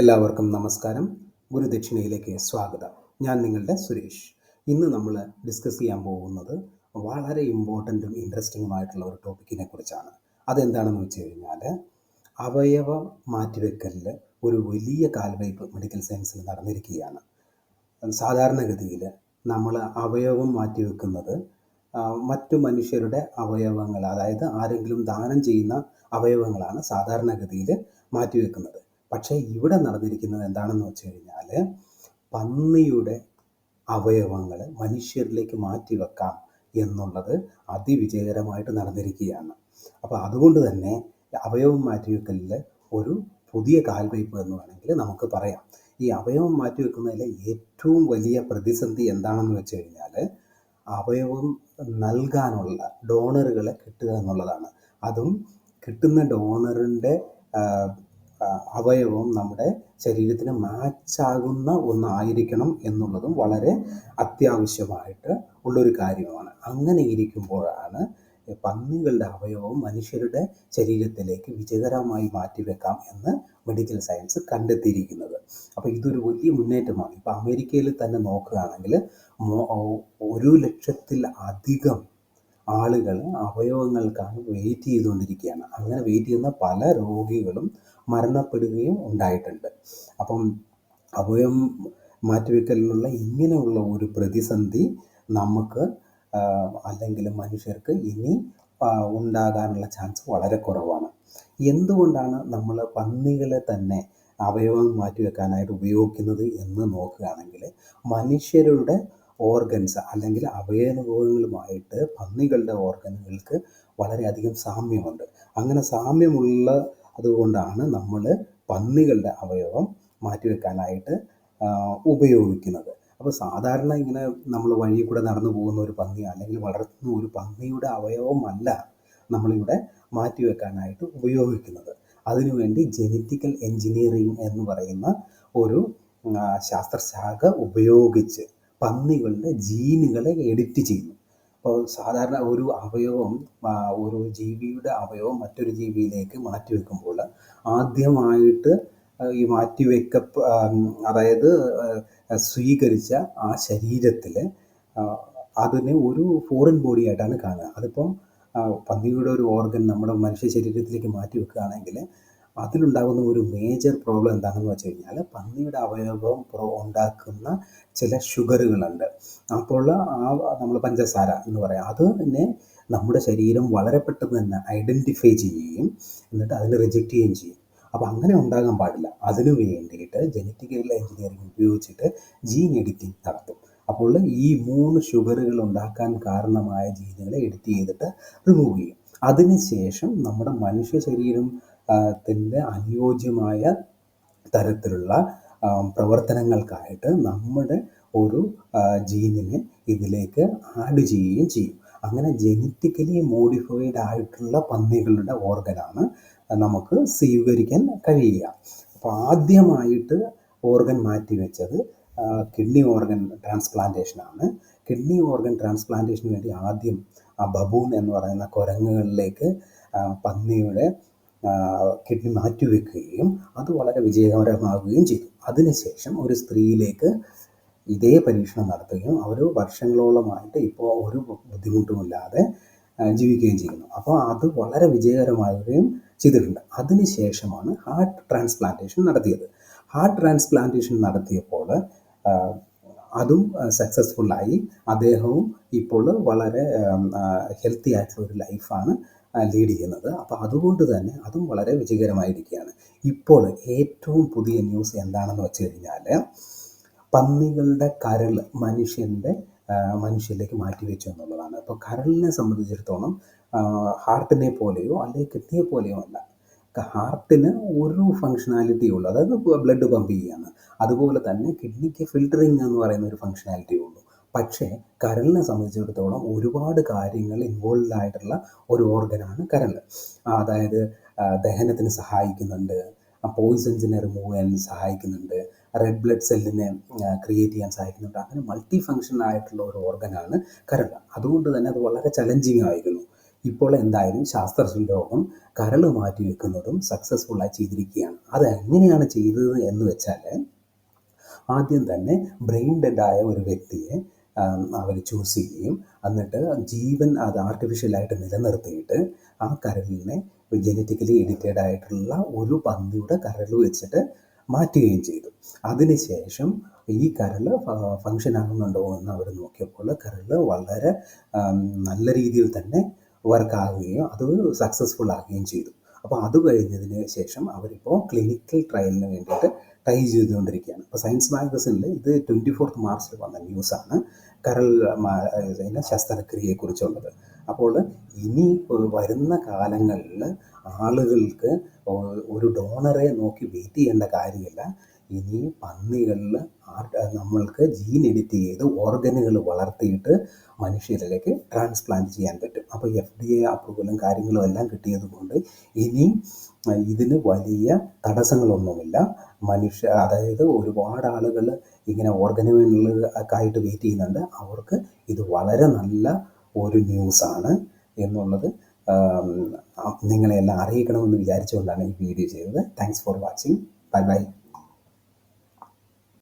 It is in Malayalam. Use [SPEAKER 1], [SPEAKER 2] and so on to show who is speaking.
[SPEAKER 1] എല്ലാവർക്കും നമസ്കാരം. ഗുരുദക്ഷിണയിലേക്ക് സ്വാഗതം. ഞാൻ നിങ്ങളുടെ സുരേഷ്. ഇന്ന് നമ്മൾ ഡിസ്കസ് ചെയ്യാൻ പോകുന്നത് വളരെ ഇമ്പോർട്ടന്റും ഇൻട്രസ്റ്റിംഗുമായിട്ടുള്ള ഒരു ടോപ്പിക്കിനെ കുറിച്ചാണ്. അതെന്താണെന്ന് വെച്ച് കഴിഞ്ഞാൽ അവയവ മാറ്റിവെക്കലിൽ ഒരു വലിയ കാൽവയ്പ് മെഡിക്കൽ സയൻസിൽ നടന്നിരിക്കുകയാണ്. സാധാരണഗതിയിൽ നമ്മൾ അവയവം മാറ്റിവെക്കുന്നത് മറ്റു മനുഷ്യരുടെ അവയവങ്ങൾ അതായത് ആരെങ്കിലും ദാനം ചെയ്യുന്ന അവയവങ്ങളാണ് സാധാരണഗതിയിൽ മാറ്റിവെക്കുന്നത്. പക്ഷേ ഇവിടെ നടന്നിരിക്കുന്നത് എന്താണെന്ന് വെച്ച് കഴിഞ്ഞാൽ പന്നിയുടെ അവയവങ്ങൾ മനുഷ്യരിലേക്ക് മാറ്റിവെക്കാം എന്നുള്ളത് അതിവിജയകരമായിട്ട് നടന്നിരിക്കുകയാണ്. അപ്പോൾ അതുകൊണ്ട് തന്നെ അവയവം മാറ്റിവെക്കലിൽ ഒരു പുതിയ കാൽവയ്പ് എന്ന് വേണമെങ്കിൽ നമുക്ക് പറയാം. ഈ അവയവം മാറ്റി മാറ്റിവെക്കുന്നതിലെ ഏറ്റവും വലിയ പ്രതിസന്ധി എന്താണെന്ന് വെച്ച് കഴിഞ്ഞാൽ അവയവം നൽകാനുള്ള ഡോണറുകളെ കിട്ടുക എന്നുള്ളതാണ്. അതും കിട്ടുന്ന ഡോണറിന്റെ അവയവം നമ്മുടെ ശരീരത്തിന് മാച്ചാകുന്ന ഒന്നായിരിക്കണം എന്നുള്ളതും വളരെ അത്യാവശ്യമായിട്ട് ഉള്ളൊരു കാര്യമാണ്. അങ്ങനെ ഇരിക്കുമ്പോഴാണ് പന്നികളുടെ അവയവം മനുഷ്യരുടെ ശരീരത്തിലേക്ക് വിജയകരമായി മാറ്റിവെക്കാം എന്ന് മെഡിക്കൽ സയൻസ് കണ്ടെത്തിയിരിക്കുന്നത്. അപ്പോൾ ഇതൊരു വലിയ മുന്നേറ്റമാണ്. ഇപ്പോൾ അമേരിക്കയിൽ തന്നെ നോക്കുകയാണെങ്കിൽ ഒരു ലക്ഷത്തിൽ അധികം ആളുകൾ അവയവങ്ങൾക്കാണ് വെയിറ്റ് ചെയ്തുകൊണ്ടിരിക്കുകയാണ്. അങ്ങനെ വെയിറ്റ് ചെയ്യുന്ന പല രോഗികളും മരണപ്പെടുകയും ഉണ്ടായിട്ടുണ്ട്. അപ്പം അവയവം മാറ്റിവെക്കലിനുള്ള ഇങ്ങനെയുള്ള ഒരു പ്രതിസന്ധി നമുക്ക് അല്ലെങ്കിൽ മനുഷ്യർക്ക് ഇനി ഉണ്ടാകാനുള്ള ചാൻസ് വളരെ കുറവാണ്. എന്തുകൊണ്ടാണ് നമ്മൾ പന്നികളെ തന്നെ അവയവം മാറ്റിവെക്കാനായിട്ട് ഉപയോഗിക്കുന്നത് എന്ന് നോക്കുകയാണെങ്കിൽ മനുഷ്യരുടെ ഓർഗൻസ് അല്ലെങ്കിൽ അവയവങ്ങളുമായിട്ട് പന്നികളുടെ ഓർഗനുകൾക്ക് വളരെയധികം സാമ്യമുണ്ട്. അങ്ങനെ സാമ്യമുള്ള അതുകൊണ്ടാണ് നമ്മൾ പന്നികളുടെ അവയവം മാറ്റിവെക്കാനായിട്ട് ഉപയോഗിക്കുന്നത്. അപ്പോൾ സാധാരണ ഇങ്ങനെ നമ്മൾ വഴി കൂടെ നടന്നു പോകുന്ന ഒരു പന്നി അല്ലെങ്കിൽ വളർത്തുന്ന ഒരു പന്നിയുടെ അവയവമല്ല നമ്മളിവിടെ മാറ്റിവെക്കാനായിട്ട് ഉപയോഗിക്കുന്നത്. അതിനുവേണ്ടി ജനറ്റിക്കൽ എൻജിനീയറിംഗ് എന്ന് പറയുന്ന ഒരു ശാസ്ത്രശാഖ ഉപയോഗിച്ച് പന്നികളുടെ ജീനുകളെ എഡിറ്റ് ചെയ്യുന്നു. അപ്പോൾ സാധാരണ ഒരു അവയവം ഒരു ജീവിയുടെ അവയവം മറ്റൊരു ജീവിയിലേക്ക് മാറ്റിവെക്കുമ്പോൾ ആദ്യമായിട്ട് ഈ മാറ്റിവെക്ക അതായത് സ്വീകരിച്ച ആ ശരീരത്തിൽ അതിനെ ഒരു ഫോറിൻ ബോഡി ആയിട്ടാണ് കാണുക. അതിപ്പം പന്നിയുടെ ഒരു ഓർഗൻ നമ്മുടെ മനുഷ്യ ശരീരത്തിലേക്ക് മാറ്റി വെക്കുകയാണെങ്കിൽ അതിലുണ്ടാകുന്ന ഒരു മേജർ പ്രോബ്ലം എന്താണെന്ന് വെച്ച് കഴിഞ്ഞാൽ പന്നിയുടെ അവയവം ഉണ്ടാക്കുന്ന ചില ഷുഗറുകളുണ്ട്. അപ്പോൾ ആ നമ്മൾ പഞ്ചസാര എന്ന് പറയാം അത് തന്നെ നമ്മുടെ ശരീരം വളരെ പെട്ടെന്ന് തന്നെ ഐഡന്റിഫൈ ചെയ്യുകയും എന്നിട്ട് അതിനെ റിജക്റ്റ് ചെയ്യുകയും ചെയ്യും. അപ്പോൾ അങ്ങനെ ഉണ്ടാകാൻ പാടില്ല. അതിനു വേണ്ടിയിട്ട് ജനറ്റിക്കൽ എഞ്ചിനീയറിംഗ് ഉപയോഗിച്ചിട്ട് ജീൻ എഡിറ്റിംഗ് നടത്തും. അപ്പോൾ ഈ മൂന്ന് ഷുഗറുകൾ ഉണ്ടാക്കാൻ കാരണമായ ജീനുകളെ എഡിറ്റ് ചെയ്തിട്ട് റിമൂവ് ചെയ്യും. അതിനുശേഷം നമ്മുടെ മനുഷ്യ ശരീരം ത്തിന്റെ അനുയോജ്യമായ തരത്തിലുള്ള പ്രവർത്തനങ്ങൾക്കായിട്ട് നമ്മുടെ ഒരു ജീനിനെ ഇതിലേക്ക് ആഡ് ചെയ്യുകയും ചെയ്യും. അങ്ങനെ ജനറ്റിക്കലി മോഡിഫൈഡ് ആയിട്ടുള്ള പന്നികളുടെ ഓർഗനാണ് നമുക്ക് സ്വീകരിക്കാൻ കഴിയുക. അപ്പോൾ ആദ്യമായിട്ട് ഓർഗൻ മാറ്റി മാറ്റിവെച്ചത് കിഡ്നി ഓർഗൻ ട്രാൻസ്പ്ലാന്റേഷനാണ്. കിഡ്നി ഓർഗൻ ട്രാൻസ്പ്ലാന്റേഷന് വേണ്ടി ആദ്യം ആ ബബൂൺ എന്ന് പറയുന്ന കുരങ്ങുകളിലേക്ക് പന്നിയുടെ കിഡ്നി മാറ്റിവെക്കുകയും അത് വളരെ വിജയകരമാവുകയും ചെയ്തു. അതിനുശേഷം ഒരു സ്ത്രീയിലേക്ക് ഇതേ പരീക്ഷണം നടത്തുകയും അവർ വർഷങ്ങളോളമായിട്ട് ഇപ്പോൾ ഒരു ബുദ്ധിമുട്ടുമില്ലാതെ ജീവിക്കുകയും ചെയ്യുന്നു. അപ്പോൾ അത് വളരെ വിജയകരമാവുകയും ചെയ്തിട്ടുണ്ട്. അതിനുശേഷമാണ് ഹാർട്ട് ട്രാൻസ്പ്ലാന്റേഷൻ നടത്തിയത്. ഹാർട്ട് ട്രാൻസ്പ്ലാന്റേഷൻ നടത്തിയപ്പോൾ അതും സക്സസ്ഫുള്ളായി. അദ്ദേഹവും ഇപ്പോൾ വളരെ ഹെൽത്തി ആയിട്ടുള്ള ഒരു ലൈഫാണ്. ലീഡ് ചെയ്യുന്നത്. അപ്പോൾ അതുകൊണ്ട് തന്നെ അതും വളരെ വിജയകരമായിരിക്കുകയാണ്. ഇപ്പോൾ ഏറ്റവും പുതിയ ന്യൂസ് എന്താണെന്ന് വെച്ച് കഴിഞ്ഞാൽ പന്നികളുടെ കരൾ മനുഷ്യന്റെ മനുഷ്യരിലേക്ക് മാറ്റിവെച്ചു എന്നുള്ളതാണ്. അപ്പോൾ കരളിനെ സംബന്ധിച്ചിടത്തോളം ഹാർട്ടിനെ പോലെയോ അല്ലെങ്കിൽ കിഡ്നിയെ പോലെയോ അല്ല ഹാർട്ടിന് ഒരു ഫങ്ഷനാലിറ്റി ഉള്ളൂ. അതായത് ബ്ലഡ് പമ്പ് ചെയ്യാണ്. അതുപോലെ തന്നെ കിഡ്നിക്ക് ഫിൽറ്ററിങ് എന്ന് പറയുന്ന ഒരു ഫങ്ഷനാലിറ്റി ഉള്ളൂ പക്ഷേ കരളിനെ സംബന്ധിച്ചിടത്തോളം ഒരുപാട് കാര്യങ്ങൾ ഇൻവോൾവ് ആയിട്ടുള്ള ഒരു ഓർഗനാണ് കരൾ. അതായത് ദഹനത്തിന് സഹായിക്കുന്നുണ്ട് പോയിസൺസിനെ റിമൂവ് ചെയ്യാൻ സഹായിക്കുന്നുണ്ട് റെഡ് ബ്ലഡ് സെല്ലിനെ ക്രിയേറ്റ് ചെയ്യാൻ സഹായിക്കുന്നുണ്ട് അങ്ങനെ മൾട്ടി ഫങ്ഷൻ ആയിട്ടുള്ള ഒരു ഓർഗനാണ് കരൾ. അതുകൊണ്ട് തന്നെ അത് വളരെ ചലഞ്ചിങ് ആയിരുന്നു. ഇപ്പോൾ എന്തായാലും ശാസ്ത്ര ലോകം കരൾ മാറ്റി വെക്കുന്നതും സക്സസ്ഫുള്ളായി ചെയ്തിരിക്കുകയാണ്. അത് എങ്ങനെയാണ് ചെയ്തത് എന്ന് വെച്ചാൽ ആദ്യം തന്നെ ബ്രെയിൻ ഡെഡായ ഒരു വ്യക്തിയെ അവർ ചൂസ് ചെയ്യുകയും എന്നിട്ട് ജീവൻ അത് ആർട്ടിഫിഷ്യലായിട്ട് നിലനിർത്തിയിട്ട് ആ കരളിനെ ജനറ്റിക്കലി എഡിറ്റഡ് ആയിട്ടുള്ള ഒരു പന്നിയുടെ കരൾ വെച്ചിട്ട് മാറ്റുകയും ചെയ്തു. അതിനുശേഷം ഈ കരൾ ഫങ്ഷൻ ആകുന്നുണ്ടോ എന്ന് അവർ നോക്കിയപ്പോൾ കരൾ വളരെ നല്ല രീതിയിൽ തന്നെ വർക്കാകുകയും അത് സക്സസ്ഫുൾ ആകുകയും ചെയ്തു. അപ്പോൾ അത് കഴിഞ്ഞതിന് ശേഷം അവരിപ്പോൾ ക്ലിനിക്കൽ ട്രയലിന് വേണ്ടിയിട്ട് ട്രൈ ചെയ്തുകൊണ്ടിരിക്കുകയാണ്. അപ്പോൾ സയൻസ് മാഗസിനിൽ ഇത് ട്വന്റി ഫോർത്ത് മാർച്ചിൽ വന്ന ന്യൂസാണ് കരൾ പിന്നെ ശസ്ത്രക്രിയയെക്കുറിച്ചുള്ളത്. അപ്പോൾ ഇനി വരുന്ന കാലങ്ങളിൽ ആളുകൾക്ക് ഒരു ഡോണറെ നോക്കി വെയിറ്റ് ചെയ്യേണ്ട കാര്യമില്ല. ഇനി പന്നികളിൽ നമ്മൾക്ക് ജീൻ എഡിറ്റ് ചെയ്ത് ഓർഗനുകൾ വളർത്തിയിട്ട് മനുഷ്യരിലേക്ക് ട്രാൻസ്പ്ലാന്റ് ചെയ്യാൻ പറ്റും. അപ്പോൾ എഫ് ഡി എ അപ്രൂവലും കാര്യങ്ങളും എല്ലാം കിട്ടിയതുകൊണ്ട് ഇനി ഇതിന് വലിയ തടസ്സങ്ങളൊന്നുമില്ല. മനുഷ്യ അതായത് ഒരുപാട് ആളുകൾ ഇങ്ങനെ ഓർഗനുകൾക്കായിട്ട് വെയിറ്റ് ചെയ്യുന്നുണ്ട്. അവർക്ക് ഇത് വളരെ നല്ല ഒരു ന്യൂസാണ് എന്നുള്ളത് നിങ്ങളെല്ലാം അറിയിക്കണമെന്ന് വിചാരിച്ചുകൊണ്ടാണ് ഈ വീഡിയോ ചെയ്തത്. Thanks for watching bye bye